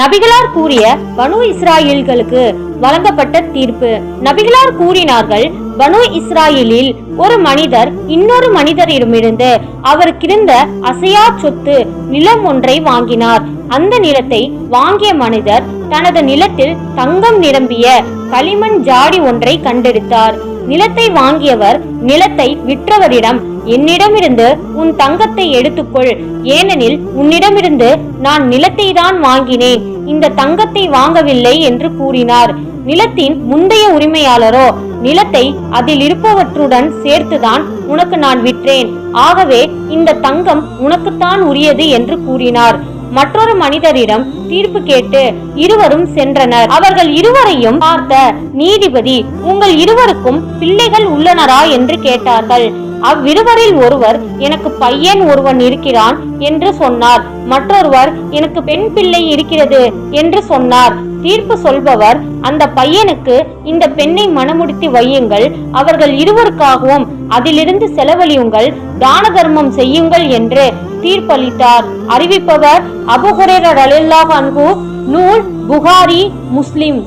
நபிகளார் கூறிய பனு இஸ்ராயல்களுக்கு வழங்கப்பட்ட தீர்ப்பு. நபிகளார் கூறினார்கள் பனு இஸ்ராயலில் ஒரு மனிதர் இன்னொரு மனிதரிடமிருந்து அவருக்கிருந்த அசையா சொத்து நிலம் ஒன்றை வாங்கினார். அந்த நிலத்தை வாங்கிய மனிதர் தனது நிலத்தில் தங்கம் நிரம்பிய களிமண் ஜாடி ஒன்றை கண்டெடுத்தார். நிலத்தை வாங்கியவர் நிலத்தை விற்றவரிடம் என்னிடமிருந்து உன் தங்கத்தை எடுத்துக்கொள். ஏனெனில் உன்னிடமிருந்து நான் நிலத்தை தான் வாங்கினேன். இந்த தங்கத்தை வாங்கவில்லை என்று கூறினார். நிலத்தின் முந்தைய உரிமையாளரோ நிலத்தை அதில் இருப்பவற்றுடன் சேர்த்துதான் உனக்கு நான் விற்றேன். ஆகவே இந்த தங்கம் உனக்குத்தான் உரியது என்று கூறினார். மற்றொரு மனிதரிடம் தீர்ப்பு கேட்டு இருவரும் சென்றனர். அவர்கள் இருவரையும் பார்த்த நீதிபதி உங்கள் இருவருக்கும் பிள்ளைகள் உள்ளனரா? என்று கேட்டார்கள். அவ்விருவரில் ஒருவர் எனக்கு பையன் ஒருவன் இருக்கிறான் என்று சொன்னார். மற்றொருவர் எனக்கு பெண் பிள்ளை இருக்கிறது என்று சொன்னார். தீர்ப்பு சொல்பவர் அந்த பையனுக்கு இந்த பெண்ணை மனமுடித்து வையுங்கள். அவர்கள் இருவருக்காகவும் அதிலிருந்து செலவழியுங்கள். தான தர்மம் செய்யுங்கள் என்று தீர்ப்பளித்தார். அறிவிப்பவர் அபுஹுரேரர் அலில்லாஹ் நூல் புகாரி முஸ்லிம்.